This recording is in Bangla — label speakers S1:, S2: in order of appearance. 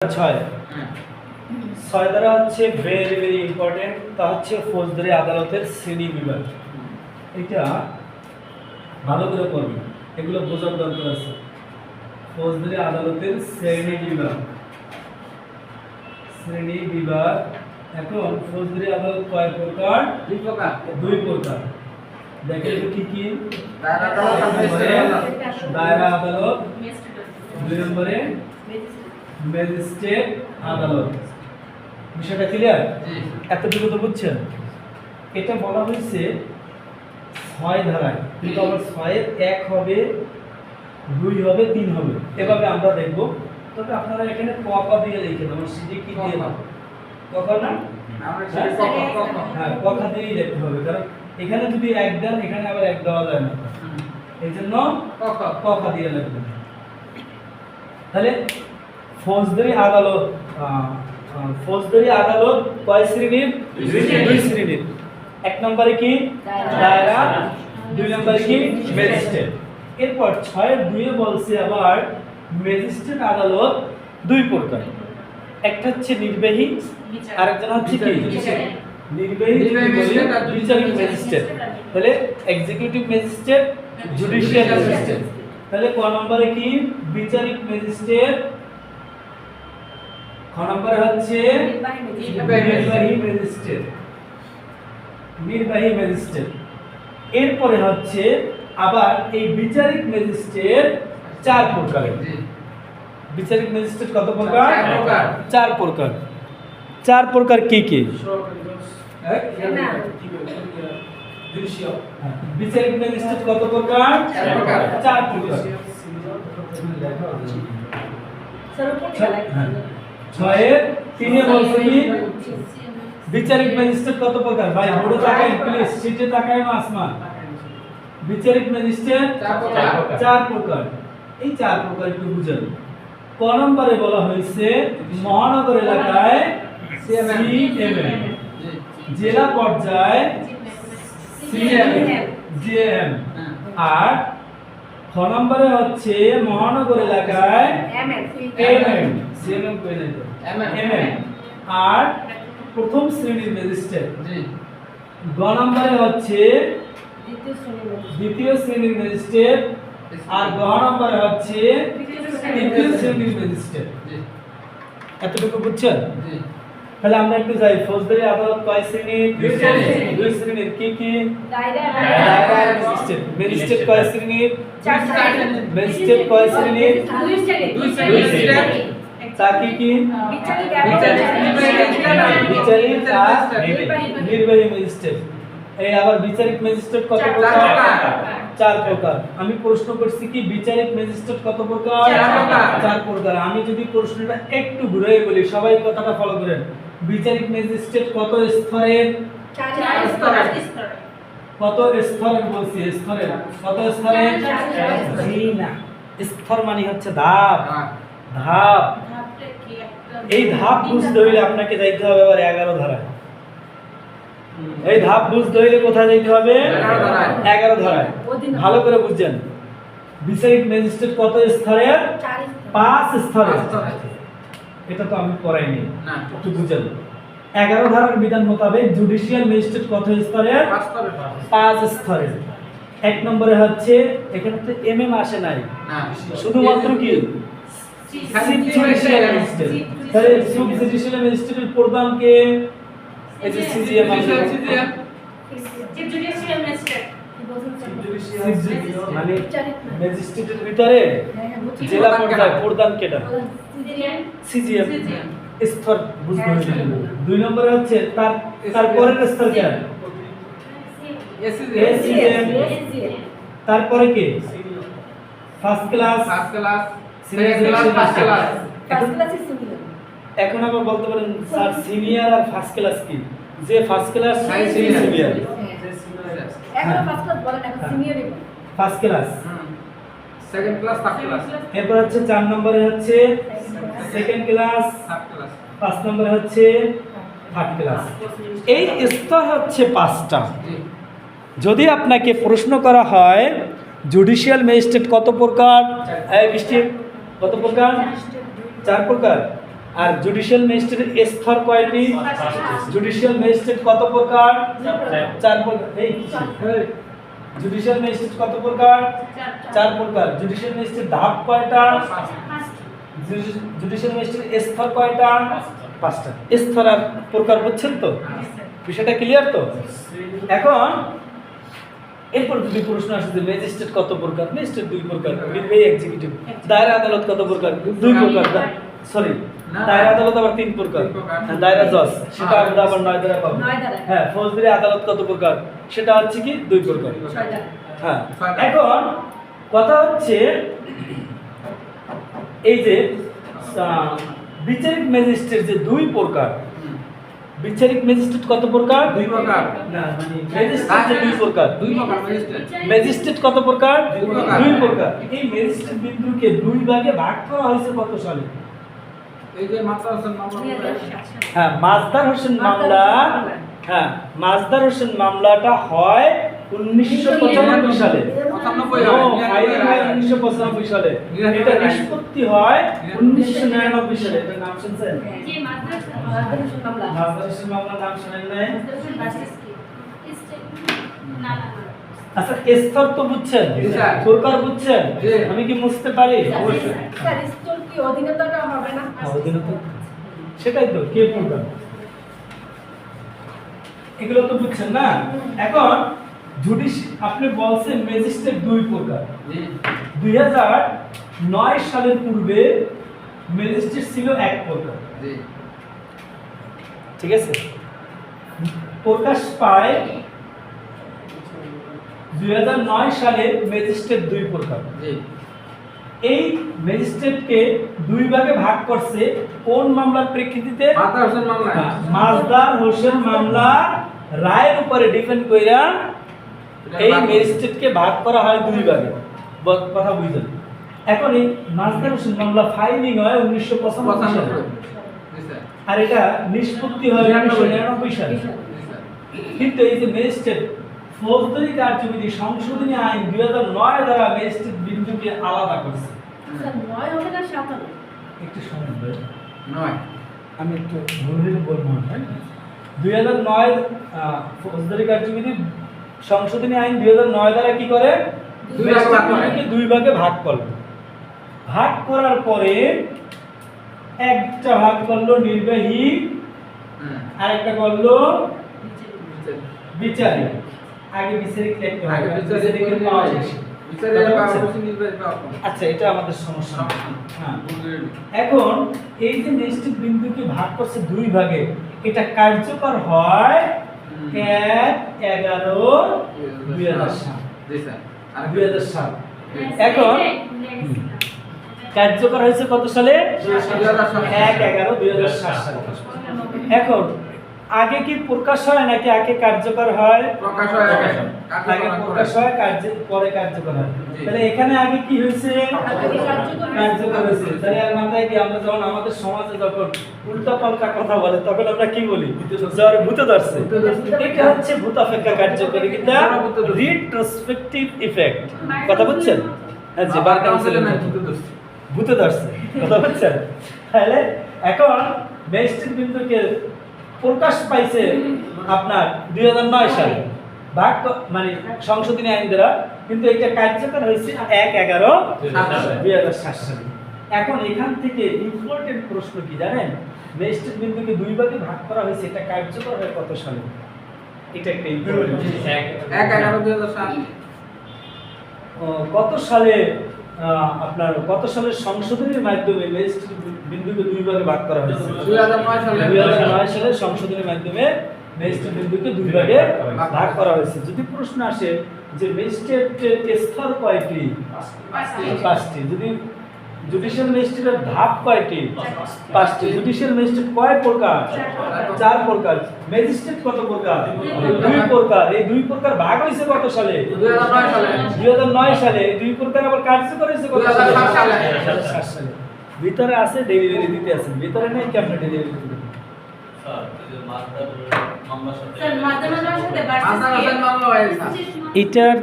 S1: ছয়। ছয় দ্বারা হচ্ছে ভেরি ভেরি ইম্পর্টেন্ট তা হচ্ছে ফৌজদারি আদালতের শ্রেণি বিভাগ। এটা ভালো করে করবেন এগুলো বোঝার দরকার আছে। ফৌজদারি আদালতের শ্রেণি বিভাগ। শ্রেণি বিভাগ। এখন ফৌজদারি আদালত কয় প্রকার?
S2: দুই প্রকার।
S1: দুই প্রকার। দেখেন কি কি।
S2: দায়রা আদালত।
S1: দুই নম্বরে ম্যাজিস্ট্রেট আদালত। বিষয়টা ক্লিয়ার। এতটুকু তো বুঝছেন? এটা বলা হয়েছে ছয় ধারায়। কিন্তু আবার ছয়ের এক হবে দুই হবে তিন হবে। এভাবে আমরা দেখব। তবে আপনারা এখানে কপা দিয়ে লিখে দেবেন সিডি কি দিয়ে
S2: ক,
S1: না?
S2: আমরা ক,
S1: হ্যাঁ কথা দিয়েই লিখতে হবে। কারণ এখানে যদি এক দেন এখানে আবার এক দেওয়া যায় না। এই জন্য
S2: ক, খ।
S1: দিয়ে লিখবেন। তাহলে ফৌজদারি আদালত ফৌজদারি আদালত কয় শ্রেণির?
S2: দুই শ্রেণির।
S1: এক নম্বরে কি?
S3: দায়রা।
S1: দুই নম্বরে কি? ম্যাজিস্ট্রেট। এরপর ছয়ের দুইয়ে বলছে আবার ম্যাজিস্ট্রেট আদালত দুই প্রকার। একটা হচ্ছে নির্বাহী আরেকজন হচ্ছে কি? নির্বাহী বিচারিক ম্যাজিস্ট্রেট। তাহলে এক্সিকিউটিভ ম্যাজিস্ট্রেট জুডিশিয়াল ম্যাজিস্ট্রেট তাহলে ক নম্বরে কি? বিচারিক ম্যাজিস্ট্রেট খ নম্বরে হচ্ছে নির্বাহী ম্যাজিস্ট্রেট। নির্বাহী ম্যাজিস্ট্রেট। এরপরে হচ্ছে আবার এই বিচারিক ম্যাজিস্ট্রেট চার প্রকারের বিচারিক ম্যাজিস্ট্রেট কত প্রকার?
S2: চার প্রকার।
S1: চার প্রকার। চার প্রকার কি কি? হ্যাঁ? বিচারিক ম্যাজিস্ট্রেট কত প্রকার?
S2: চার প্রকার।
S1: ছয়ের তিনে বলছে কি? বিচারিক ম্যাজিস্ট্রেট কত প্রকার? ভাই বোর্ডে তাকাই প্লিজ সিটে তাকাই না আসমান? বিচারিক ম্যাজিস্ট্রেট
S2: চার প্রকার।
S1: এই চার প্রকার একটু বুঝেন। ক নম্বরে বলা হয়েছে মহানগর এলাকায় সিএমএম। জেলা পর্যায়ে সিএমএম জিএম। আর খ নম্বরে হচ্ছে মহানগর এলাকায় কই নাই তো।
S2: MM
S1: এমএম আর প্রথম শ্রেণির ম্যাজিস্ট্রেট
S2: জি।
S1: গ নম্বরে হচ্ছে দ্বিতীয় শ্রেণির ম্যাজিস্ট্রেট আর গ নম্বরে হচ্ছে তৃতীয় শ্রেণির ম্যাজিস্ট্রেট
S2: জি।
S1: এতটুকু বুঝছেন?
S2: জি।
S1: তাহলে আমরা একটু যাই। ফৌজদারি আদালত কয় শ্রেণির?
S2: দুই শ্রেণির।
S1: দুই শ্রেণির। কি কি? ম্যাজিস্ট্রেট। ম্যাজিস্ট্রেট। কয় শ্রেণির?
S3: চার
S2: শ্রেণির।
S1: ম্যাজিস্ট্রেট কয় শ্রেণির?
S3: দুই শ্রেণির।
S2: দুই
S1: দুই
S2: শ্রেণির।
S1: শ্রেণির কি?
S3: বিচারিক
S1: আর
S2: নির্বাহী।
S1: নির্বাহী ম্যাজিস্ট্রেট। এই আবার বিচারিক ম্যাজিস্ট্রেট কত প্রকার?
S2: প্রকার।
S1: চার প্রকার। আমি প্রশ্ন করছি কি বিচারিক ম্যাজিস্ট্রেট কত প্রকার?
S2: চার প্রকার।
S1: চার প্রকার। আমি যদি প্রশ্নটা একটু ঘুরে বলি সবাই কথাটা ফলো করেন। বিচারিক ম্যাজিস্ট্রেট কত স্তরের কত স্তরের বলছি? স্তরের কত স্তরের। জি না। স্তর মানে হচ্ছে ধাপ।
S2: হ্যাঁ।
S1: ধাপ। এই ধাপ বুঝতে হইলে আপনাকে যাইতে হবে এবার এগারো ধারায় এই ধাপ বুঝতে হইলে কোথায় যাইতে হবে?
S2: এগারো ধারায়।
S1: ভালো করে বুঝছেন। বিচারিক ম্যাজিস্ট্রেট কত স্তরের পাঁচ স্তরের। এটা তো আমি করাইনি
S2: না।
S1: একটু বুঝেন। এগারো ধারার বিধান মোতাবেক জুডিশিয়াল ম্যাজিস্ট্রেট কত স্তরে?
S2: পাঁচ স্তরের
S1: এক নম্বরে হচ্ছে এখানে তো এম আসে নাই। শুধুমাত্র কি? তাহলে সুব জুডিশিয়াল ম্যাজিস্ট্রেটের প্রধানকে এই যে সিজিএম
S2: জুডিশিয়াল, সিজিএম।
S1: মানে ম্যাজিস্ট্রেটের ভিতরে জেলা
S2: প্রধান
S1: পর্যায়ে প্রধান কেটা সিজিএম?
S2: সিজিএম।
S1: স্তর। বুঝতে
S3: হ্যাঁ,
S1: হয়েছে
S3: হ্যাঁ।
S1: দুই নম্বরে হচ্ছে তার তারপরের স্তর কে?
S2: এসিজিএম।
S1: তারপরে কে? First class
S2: first class, second class, first. Class.
S1: এখন আবার বলতে পারেন স্যার সিনিয়র আর ফার্স্ট ক্লাস কি? যে ফার্স্ট ক্লাস
S2: High
S1: সেই
S2: senior।
S1: Senior first class
S2: second class, third class.
S1: এরপর হচ্ছে চার নম্বরে হচ্ছে সেকেন্ড ক্লাস পাঁচ নম্বরে হচ্ছে থার্ড ক্লাস এই স্তর হচ্ছে পাঁচটা। যদি আপনাকে প্রশ্ন করা হয় জুডিশিয়াল ম্যাজিস্ট্রেট কত প্রকার? কত প্রকার? চার প্রকার। আর জুডিশিয়াল ম্যাজিস্ট্রেট স্তর কয়টি? জুডিশিয়াল ম্যাজিস্ট্রেট কত প্রকার? চার প্রকার। এই জুডিশিয়াল ম্যাজিস্ট্রেট কত প্রকার? চার প্রকার। জুডিশিয়াল ম্যাজিস্ট্রেট ধাপ কয়টা? জুডিশিয়াল ম্যাজিস্ট্রেট স্তর কয়টা? পাঁচটা। স্তর আর প্রকার বুঝছেন তো? বিষয়টা ক্লিয়ার তো? এখন এরপর যদি প্রশ্ন আসে যে ম্যাজিস্ট্রেট কত প্রকার? ম্যাজিস্ট্রেট দুই প্রকার এক্সিকিউটিভ দায়রা আদালত কত প্রকার? দুই প্রকার সরি দায়রা আদালত আবার তিন প্রকার। হ্যাঁ, দায়রা জজ সেটা আমরা আবার নয় দ্বারা পাবো। হ্যাঁ ফৌজদারি আদালত কত প্রকার? সেটা হচ্ছে কি? দুই প্রকার। হ্যাঁ এখন কথা হচ্ছে এই যে বিচারিক ম্যাজিস্ট্রেট যে দুই প্রকার বিচারিক ম্যাজিস্ট্রেট কত প্রকার?
S2: দুই প্রকার।
S1: না মানে ম্যাজিস্ট্রেট যে দুই প্রকার।
S2: দুই প্রকার ম্যাজিস্ট্রেট
S1: ম্যাজিস্ট্রেট কত প্রকার?
S2: দুই প্রকার।
S1: দুই প্রকার। এই ম্যাজিস্ট্রেট বিন্দুকে দুই ভাগে ভাগ করা হয়েছে কত সালে?
S2: এই যে মাত্রা হোসেন মামলা
S1: হ্যাঁ মাজদার হোসেন মামলা হ্যাঁ মাজদার হোসেন মামলাটা হয় উনিশশো পঁচানব্বই সালে।
S2: পঁচানব্বই
S1: ও, ফাইলিং উনিশশো পঁচানব্বই সালে। এটা নিষ্পত্তি হয় উনিশশো নিরানব্বই সালে। এটার নাম শুনছেন? মাজদার নাম শুনেন নাই? আচ্ছা স্তর তো বুঝছেন? আমি কি বুঝতে পারি?
S2: অবশ্যই।
S1: হ্যাঁ, অধীনতা। সেটাই তো কে প্রকার এগুলো তো বুঝছেন না? এখন জুডিশ আপনি বলছেন ম্যাজিস্ট্রেট দুই প্রকার। দুই হাজার নয় সালের পূর্বে ম্যাজিস্ট্রেট ছিল এক প্রকার। ঠিক আছে? প্রকাশ পায় দুই হাজার নয় সালে ম্যাজিস্ট্রেট দুই প্রকার। এই ম্যাজিস্ট্রেটকে দুই ভাগে ভাগ করছে কোন মামলার প্রেক্ষিতে
S2: মাত্রা হোসেন মামলা।
S1: হ্যাঁ, মাজদার হোসেন মামলা রায়ের উপরে ডিপেন্ড কইরা এই ম্যাজিস্ট্রেটকে ভাগ করা হয় দুই ভাগে কথা বুঝলেন? এখন এই মাজদার হোসেন মামলা ফাইলিং হয় উনিশশো পঁচানব্বই সালে। আর এটা নিষ্পত্তি হয় উনিশশো নিরানব্বই সালে। কিন্তু এই যে ম্যাজিস্ট্রেট ফৌজদারি কার্যবিধি সংশোধনী আইন দুই হাজার নয় দ্বারা ম্যাজিস্ট্রেট বিন্দুকে আলাদা করছে। একটু সময় দেন।
S2: নয়।
S1: আমি একটু ভুল বলব দুই হাজার নয় ফৌজদারি কার্যবিধি সংশোধনী আইন দুই হাজার নয় দ্বারা কি করে?
S2: দুই ভাগে ভাগ
S1: করল। ভাগ করার পরে একটা ভাগ করল নির্বাহী
S2: হুম।
S1: আরেকটা করল
S2: বিচার
S1: বিচারিক। আগে বিচারিক
S2: কম।
S1: আচ্ছা। এটা আমাদের সমস্যা। হ্যাঁ। এখন এই যে নিশ্চিত বিন্দুকে ভাগ করছে দুই ভাগে এটা কার্যকর হয়। এক এগারো দুই হাজার সাত।
S2: জি স্যার আর
S1: দুই হাজার সাত। এখন কার্যকর হয়েছে কত সালে?
S2: দুই হাজার সাত।
S1: এক এগারো দুই হাজার সাত সালে। এখন আগে কি প্রকাশ হয় নাকি আগে কার্যকর হয়?
S2: প্রকাশ হয় আগে।
S1: আগে প্রকাশ হয় কার্য পরে কার্যকর হয়। তাহলে এখানে আগে কি হয়েছে?
S3: কার্যকর
S1: কার্যকর হয়েছে। তাহলে আর মাথায় কি আমরা যখন আমাদের সমাজে যখন উল্টা পাল্টা কথা বলে তখন আমরা কি বলি? জ্বর ভূতে ধরছে। এটা হচ্ছে ভূতাপেক্ষা কার্যকরিতা
S2: ভূতে ধরছে।
S1: রিট্রোস্পেক্টিভ ইফেক্ট কথা বুঝছেন? হ্যাঁ জি বার কাউন্সিলের
S2: নাই,
S1: মতো।
S2: ভূতে ধরছে।
S1: ভূতে কথা বুঝছেন? তাহলে এখন ম্যাজিস্ট্রেট বিন্দুকে প্রকাশ পাইছে আপনার দু হাজার নয় সালে। ভাগ মানে সংশোধনী আইন দ্বারা। কিন্তু এটা কার্যকর হয়েছে এক এগারো দুই হাজার সাত সালে এখন এখান থেকে ইম্পর্টেন্ট প্রশ্ন কি জানেন? ম্যাজিস্ট্রেট বিন্দুকে দুই ভাগে ভাগ করা হয়েছে এটা কার্যকর হয় কত সালে? এটা একটা important
S2: এক এগারো দুই হাজার সাত।
S1: কত সালে আপনার গত সালের সংশোধনীর মাধ্যমে ম্যাজিস্ট্রেট বিন্দুকে দুই ভাগে ভাগ করা হয়েছে।
S2: দুই হাজার নয়
S1: সালের সংশোধনের মাধ্যমে ম্যাজিস্ট্রেট বিন্দুকে দুই ভাগে ভাগ করা হয়েছে। যদি প্রশ্ন আসে যে ম্যাজিস্ট্রেটের স্তর কয়টি? পাঁচটি। যদি জুডিশিয়াল ম্যাজিস্ট্রেটের ধাপ কয়টি? পাঁচটি। জুডিশিয়াল ম্যাজিস্ট্রেট কয় প্রকার? চার প্রকার। ম্যাজিস্ট্রেট কত প্রকার? দুই প্রকার। এই দুই প্রকার ভাগ হয়েছে কত সালে?
S2: দুই হাজার নয় সালে।
S1: দুই এই প্রকার আবার কার্যকর হয়েছে কত
S2: সালে।
S1: ভিতরে আছে ডেলিভারি দিতে আছেন ভিতরে নেই কেমন ডেলিভারি দিতে এটার